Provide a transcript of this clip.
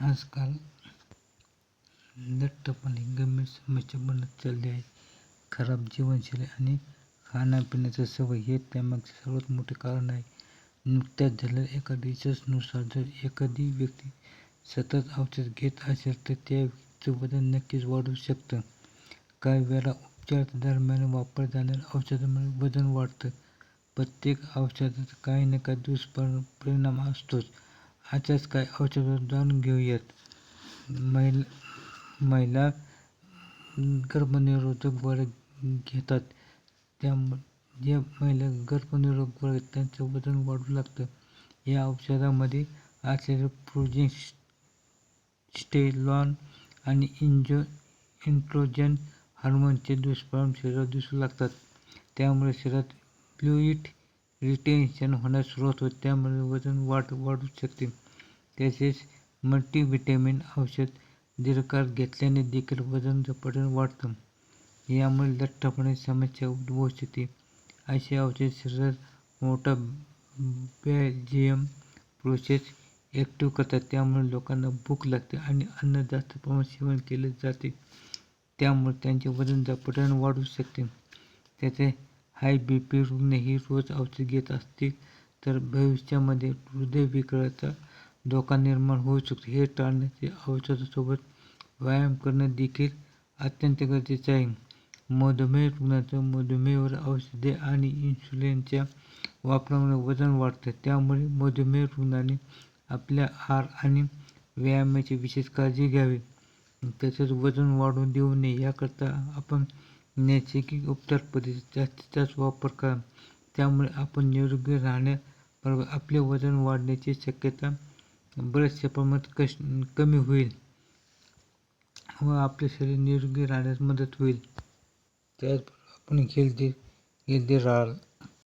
आजकाल लठ्ठपण ही गंभीर समस्या बनत चालली आहे. खराब जीवनशैली आणि खाण्यापिण्याचं सवय हे त्यामागचे सर्वात मोठे कारण आहे. नुकत्याच झालेल्या एका रिसर्चनुसार जर एखादी व्यक्ती सतत औषध घेत असेल तर त्या व्यक्तीचं वजन नक्कीच वाढू शकतं. काही वेळा उपचार दरम्यान वापर जाणाऱ्या औषधामुळे वजन वाढतं. प्रत्येक औषधाचा काही ना काही दुष्परिणाम असतोच. आजच काय औषधं जाणून घेऊयात. महिला गर्भनिरोधक गोळ्या घेतात ज्या महिला गर्भनिरोधक गोळ्या त्यांचं वजन वाढू लागतं. या औषधामध्ये असलेले प्रोजेस्टेरॉन आणि इंजो इंट्रोजन हार्मोनचे दुष्परिणाम शरीरात दिसू लागतात. त्यामुळे शरीरात फ्लुईट रिटेन्शन होण्यास सुरुवात होते त्यामुळे वजन वाढ वाढू शकते. तसेच मल्टीव्हिटॅमिन औषध दीर्घकाळ घेतल्याने देखील वजन झपाट्याने वाढतं. यामुळे लठ्ठपणे समस्या उद्भवू शकते. असे औषध शरीरात मोठा बॅजियम प्रोसेस ॲक्टिव्ह करतात त्यामुळे लोकांना भूक लागते आणि अन्न जास्त प्रमाणात सेवन केले जाते. त्यामुळे त्यांचे वजन झपाट्याने वाढू शकते. त्याचे हाय बीपी रुग्णही रोज औषध घेत असतील तर भविष्यामध्ये हृदयविकाराचा धोका निर्माण होऊ शकतो. हे टाळण्यासाठी औषधासोबत व्यायाम करणं देखील अत्यंत गरजेचं आहे. मधुमेह रुग्णाचं मधुमेहावर औषधे आणि इन्शुलिनच्या वापरामुळे वजन वाढतं. त्यामुळे मधुमेह रुग्णाने आपल्या आहार आणि व्यायामाची विशेष काळजी घ्यावी. तसेच वजन वाढू देऊ नये याकरता आपण नैसर्गिक उपचार पद्धतींचा जास्तीत जास्त वापर करा. त्यामुळे आपण निरोगी राहण्याबरोबर आपले वजन वाढण्याची शक्यता बऱ्याचशा प्रमाणात कमी होईल. व आपले शरीर निरोगी राहण्यास मदत होईल. त्याचबरोबर आपण हेल्दी राहाल.